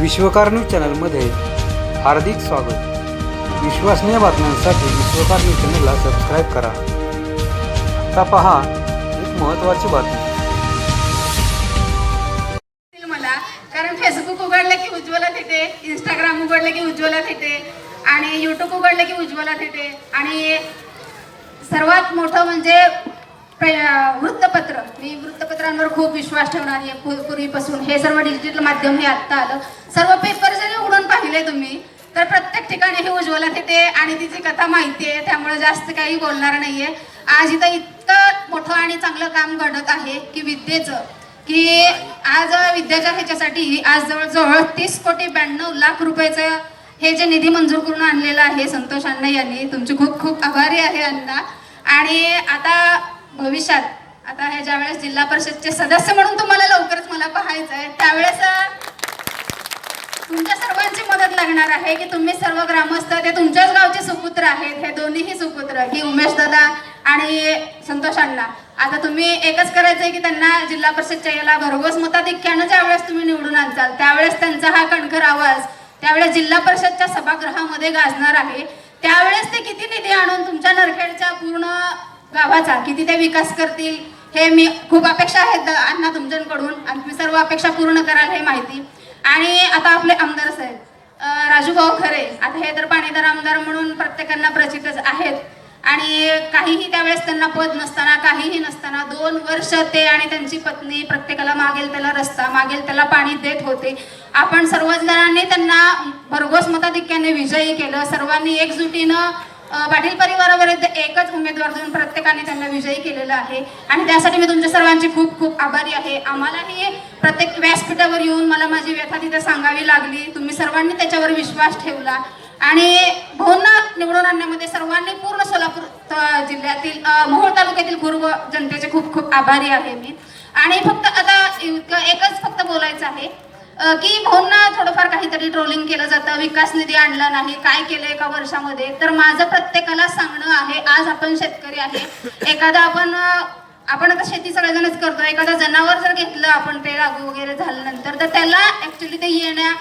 विश्वकार news चॅनलमध्ये हार्दिक स्वागत. विश्वसनीय बातम्यांसाठी विश्वकार न्यूज चॅनलला सबस्क्राईब करा. आता पहा एक महत्त्वाची बातमी. मला कारण फेसबुक उघडलं की उज्ज्वला तिथे इंस्टाग्राम उघडलं की उज्ज्वला तिथे आणि यूट्यूब उघडलं की उज्ज्वला तिथे आणि सर्वात मोठं म्हणजे वृत्तपत्र. मी वृत्तपत्रांवर खूप विश्वास ठेवणारी आहे. पूर्वीपासून हे सर्व डिजिटल माध्यम हे आत्ता आलं. सर्व पेपर जरी उघडून पाहिले तुम्ही तर प्रत्येक ठिकाणी हे उज्ज्वला तिथे आणि तिची कथा माहिती आहे. त्यामुळे जास्त काही बोलणार नाहीये. आज इथं इतकं मोठं आणि चांगलं काम घडत आहे की विद्येचं. की आज विद्याच्या ह्याच्यासाठी आज जवळजवळ तीस कोटी ब्याण्णव लाख रुपयाचं हे जे निधी मंजूर करून आणलेलं आहे संतोष अण्णा यांनी तुमचे खूप खूप आभारी आहे अण्णा. आणि आता भविष्यात. आता हे ज्यावेळेस जिल्हा परिषदचे सदस्य म्हणून तुम्हाला लवकरच मला पाहायचं आहे त्यावेळेस तुमच्या सर्वांची मदत लागणार आहे की तुम्ही सर्व ग्रामस्थ ते तुमच्याच गावचे सुपुत्र आहेत हे दोन्हीही सुपुत्र ही उमेश दादा आणि संतोष अण्णा. आता तुम्ही एकच करायचं आहे की त्यांना जिल्हा परिषदच्या याला भरघोस मताधिक्यानं ज्यावेळेस तुम्ही निवडून आणचाल त्यावेळेस त्यांचा हा कणखर आवाज त्यावेळेस जिल्हा परिषदच्या सभागृहामध्ये गाजणार आहे. त्यावेळेस ते किती निधी आणून तुमच्या नरखेडच्या पूर्ण गावाचा किती ते विकास करतील हे मी खूप अपेक्षा आहेत द- अण्णा तुमच्याकडून. आणि तुम्ही सर्व अपेक्षा पूर्ण कराल हे माहिती. आणि आता आपले आमदार साहेब राजूभाऊ खरे. आता हे तर पाणीदार आमदार म्हणून प्रत्येकांना प्रचितच आहेत. आणि काहीही त्यावेळेस त्यांना पद नसताना काहीही नसताना दोन वर्ष ते आणि त्यांची पत्नी प्रत्येकाला मागेल त्याला रस्ता मागेल त्याला पाणी देत होते. आपण सर्वजणांनी त्यांना भरघोस मताधिक्याने विजयी केलं. सर्वांनी एकजुटीनं पाटील परिवाराविरुद्ध एकच उमेदवार देऊन प्रत्येकाने त्यांना विजयी केलेला आहे. आणि त्यासाठी मी तुमच्या सर्वांची खूप खूप आभारी आहे. आम्हालाही प्रत्येक व्यासपीठावर येऊन मला माझी व्यथा तिथे सांगावी लागली. तुम्ही सर्वांनी त्याच्यावर विश्वास ठेवला. आणि भाऊंना निवडून आणण्यामध्ये सर्वांनी पूर्ण सोलापूर जिल्ह्यातील मोहोळ तालुक्यातील पूर्व जनतेचे खूप खूप आभारी आहे मी. आणि फक्त आता इतकं एकच फक्त बोलायचं आहे. की भाऊंना थोडंफार काहीतरी ट्रोलिंग केलं जातं विकास निधी आणला नाही काय केलं एका वर्षामध्ये? तर माझं प्रत्येकाला सांगणं आहे आज आपण शेतकरी आहे. एखादा आपण आपण आता शेती सगळेजणच करतो. एखादा जनावर जर घेतलं आपण ते लागू वगैरे झाल्यानंतर तर त्याला ऍक्च्युली ते येण्या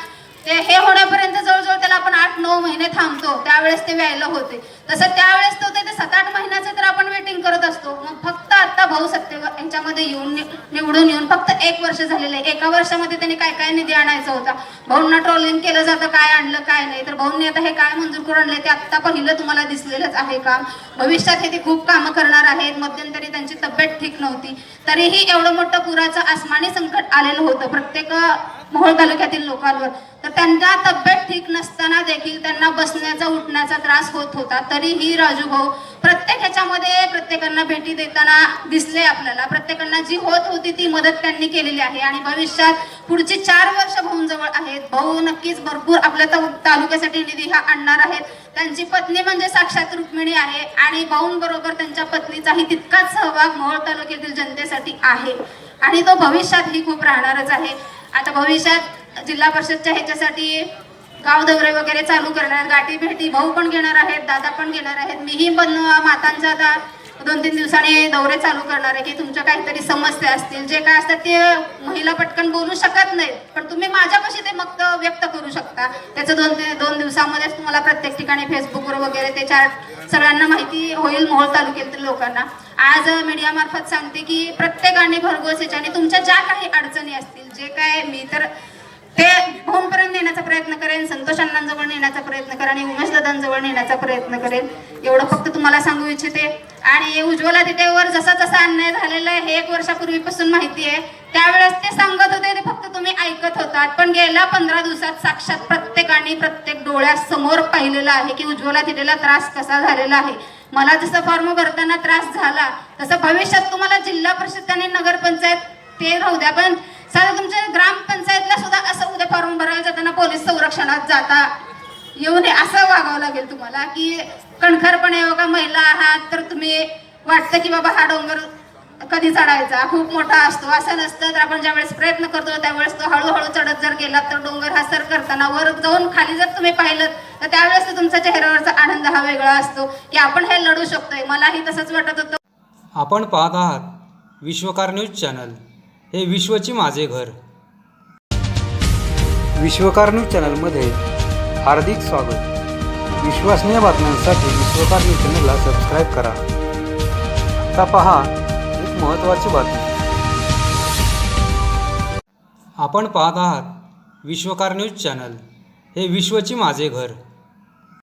ते हे होण्यापर्यंत जवळजवळ त्याला आपण आठ नऊ महिने थांबतो. त्यावेळेस ते व्यायला होते. तसं त्यावेळेस तो ते सात आठ महिन्याचं तर आपण वेटिंग करत असतो. मग फक्त आता भाऊ सत्ता तुमच्यामध्ये येऊन निवडून येऊन फक्त एक वर्ष झालेलं आहे. एका वर्षामध्ये त्यांनी काय काय निधी आणायचा होता? भाऊंना ट्रोलिंग केलं जातं काय आणलं काय नाही. तर भाऊंनी आता हे काय मंजूर करून आणले ते आत्ता पहिलं तुम्हाला दिसलेलंच आहे काम भविष्यात हे ते खूप कामं करणार आहेत. मध्यंतरी त्यांची तब्येत ठीक नव्हती. तरीही एवढं मोठं पुराचं आसमानी संकट आलेलं होतं. प्रत्येक मोहोळ तालुक्यातील लोकांवर. तर त्यांच्या तब्येत ठीक नसताना देखील त्यांना बसण्याचा उठण्याचा त्रास होत होता. तरीही राजू भाऊ प्रत्येक ह्याच्यामध्ये प्रत्येकांना भेटी देताना दिसले आपल्याला. प्रत्येकांना जी होत होती ती मदत त्यांनी केलेली आहे. आणि भविष्यात पुढची चार वर्ष भाऊंजवळ आहेत. भाऊ नक्कीच भरपूर आपल्या तालुक्यासाठी निधी हा आणणार आहेत. त्यांची पत्नी म्हणजे साक्षात रुक्मिणी आहे. आणि भाऊंबरोबर त्यांच्या पत्नीचाही तितकाच सहभाग मोहोळ तालुक्यातील जनतेसाठी आहे. आणि तो भविष्यातही खूप राहणारच आहे. आता भविष्यात जिल्हा परिषदच्या ह्याच्यासाठी गाव दौरे वगैरे चालू करणार गाठी भेटी भाऊ पण घेणार आहेत दादा पण घेणार आहेत मीही पण मातांचा मातांच्या आता दोन तीन दिवसांनी दौरे चालू करणार आहे की तुमच्या काहीतरी समस्या असतील जे काय असतात ते महिला पटकन बोलू शकत नाहीत. पण तुम्ही माझ्यापाशी ते मग व्यक्त करू शकता. त्याचं दोन ते दोन दिवसामध्येच तुम्हाला प्रत्येक ठिकाणी फेसबुकवर वगैरे ते चार सगळ्यांना माहिती होईल मोहोळ तालुक्यातील लोकांना. आज मीडियामार्फत सांगते की प्रत्येकाने भरघोस याच्याने तुमच्या ज्या काही अडचणी असतील जे काय मी तर ते होमपर्यंत नेण्याचा प्रयत्न करेन संतोष अण्णांजवळ नेण्याचा प्रयत्न करेन आणि उमेश दादांजवळ नेण्याचा प्रयत्न करेन. एवढं फक्त तुम्हाला सांगू इच्छिते. आणि उज्ज्वला तिथेवर जसा जसा अन्याय झालेला आहे हे एक वर्षापूर्वीपासून माहिती आहे. त्यावेळेस ते सांगत होते ते फक्त तुम्ही ऐकत होतात. पण गेल्या पंधरा दिवसात साक्षात प्रत्येकाने प्रत्येक डोळ्यासमोर पाहिलेलं आहे की उज्ज्वला तिथेला त्रास कसा झालेला आहे. मला जसं फॉर्म भरताना त्रास झाला तसं भविष्यात तुम्हाला जिल्हा परिषद आणि नगरपंचायत ते राहू द्या. पण साधं तुमच्या ग्रामपंचायतला सुद्धा असं उद्या फॉर्म भरायला जाताना पोलीस संरक्षणात जाता येऊ नये असं वागावं लागेल तुम्हाला की कणखरपणे बघा महिला आहात तर तुम्ही वाटतं की बाबा हा डोंगर कधी चढायचा? खूप मोठा असतो. असं नसतं तर आपण ज्यावेळेस प्रयत्न करतो त्यावेळेस तो हळूहळू चढत जर गेला तर डोंगर हा सर करताना वर जाऊन खाली जर तुम्ही पाहिलं तर त्यावेळेस तो तुमच्या चेहऱ्यावरचा आनंद हा वेगळा असतो. की आपण हे लढू शकतोय. मलाही तसंच वाटत होतं. आपण पाहत आहात विश्वकार न्यूज चॅनल. हे विश्वची माझे घर. विश्वकार न्यूज चॅनलमध्ये हार्दिक स्वागत. विश्वसनीय बातम्यांसाठी विश्वकार न्यूज चॅनलला सबस्क्राईब करा. आता पहा एक महत्त्वाची बातमी. आपण पाहत आहात विश्वकार न्यूज चॅनल. हे विश्वची माझे घर.